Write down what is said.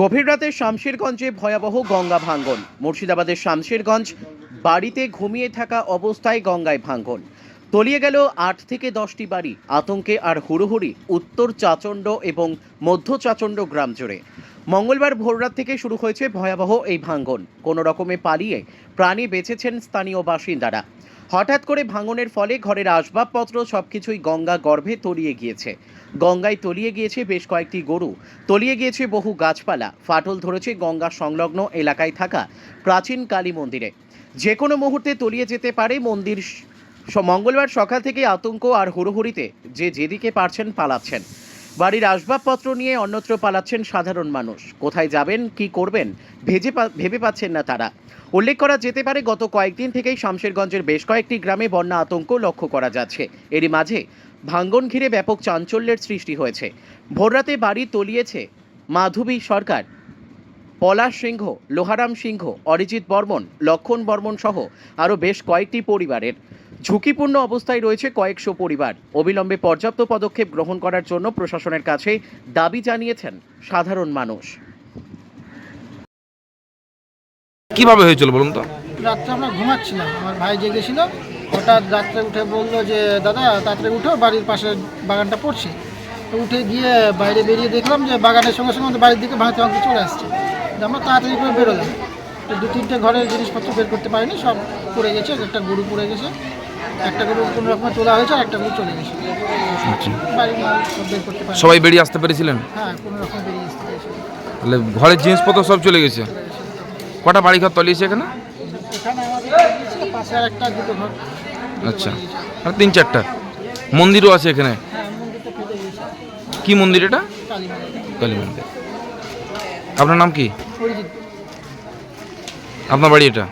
গভীর রাতে শামশেরগঞ্জে ভয়াবহ গঙ্গা ভাঙ্গন মুর্শিদাবাদের শামশেরগঞ্জ বাড়িতে ঘুমিয়ে থাকা অবস্থায় গঙ্গায় ভাঙ্গন তলিয়ে গেল আট থেকে দশটি বাড়ি। আতঙ্কে আর হুড়োহুড়ি উত্তর চাচণ্ড এবং মধ্য চাচণ্ড গ্রাম জুড়ে। মঙ্গলবার ভোররাত থেকে শুরু হয়েছে ভয়াবহ এই ভাঙ্গন কোনো রকমে পালিয়ে প্রাণী বেঁচেছেন স্থানীয় বাসিন্দারা। হঠাৎ করে ভাঙনের ফলে ঘরের আসবাবপত্র সবকিছুই গঙ্গা গর্ভে তলিয়ে গিয়েছে। গঙ্গায় তলিয়ে গিয়েছে বেশ কয়েকটি গরু। তলিয়ে গিয়েছে বহু গাছপালা। ফাটল ধরেছে গঙ্গা সংলগ্ন এলাকায় থাকা প্রাচীন কালী মন্দিরে। যে কোনো মুহূর্তে তলিয়ে যেতে পারে মন্দির মঙ্গলবার সকাল থেকে আতঙ্ক আর হুড়োহুড়িতে যে যেদিকে পারছেন পালাচ্ছেন। বাড়ির আসবাবপত্র নিয়ে অন্যত্র পালাচ্ছেন সাধারণ মানুষ। কোথায় যাবেন, কি করবেন, ভেজে ভেবে পাচ্ছেন না তারা। উল্লেখ করা যেতে পারে, গত কয়েকদিন থেকেই শামশেরগঞ্জের বেশ কয়েকটি গ্রামে বন্যা আতঙ্ক লক্ষ্য করা যাচ্ছে। এরই মাঝে ভাঙ্গন ঘিরে ব্যাপক চাঞ্চল্যের সৃষ্টি হয়েছে। ভোররাতে বাড়ি তলিয়েছে মাধবী সরকার, পলাশ সিংহ, লোহারাম সিংহ, অরিজিৎ বর্মন, লক্ষণ বর্মন সহ আরও বেশ কয়েকটি পরিবারের। ঝুঁকিপূর্ণ অবস্থায় রয়েছে কয়েকশো পরিবার। অবিলম্বে পর্যাপ্ত পদক্ষেপ গ্রহণ করার জন্য প্রশাসনের কাছে দাবি জানিয়েছেন সাধারণ মানুষ। কীভাবে হয়েছিল বলুন তো? রাত্রে আমরা ঘুমাচ্ছিলাম। আমার ভাই জেগেছিল। হঠাৎ রাত্রে উঠে বলল যে দাদা তাড়াতাড়ি উঠো বাড়ির পাশে বাগানটা পড়ছে। তো উঠে গিয়ে বাইরে বেরিয়ে দেখলাম যে বাগানের সঙ্গে সঙ্গে আমাদের বাড়ির দিকে ভাঙতে ভাঙতে চলে আসছে। আমরা তাড়াতাড়ি করে বেরোলাম। তো দু তিনটে ঘরের জিনিসপত্র বের করতে পারিনি সব পড়ে গেছে একটা গরু পড়ে গেছে। একটা গরু কোনো রকমে তোলা হয়েছে আর একটা চলে গেছে। আচ্ছা। বাড়ির মাল সব বের করতে পারি সবাই বেরিয়ে আসতে পেরেছিলেন? হ্যাঁ কোনো রকম বেরিয়ে আসতে পেরেছি। তাহলে ঘরের জিনিসপত্র সব চলে গেছে? কটা বাড়ি ঘর তলিয়েছে এখানে? এখানে আমাদের পাশে আর একটা দুটো ঘর। আচ্ছা। আর তিন চারটা? মন্দিরও আছে এখানে? হ্যাঁ কি মন্দির এটা? কালী মন্দির। আপনার নাম কি? আপনার বাড়ি এটা?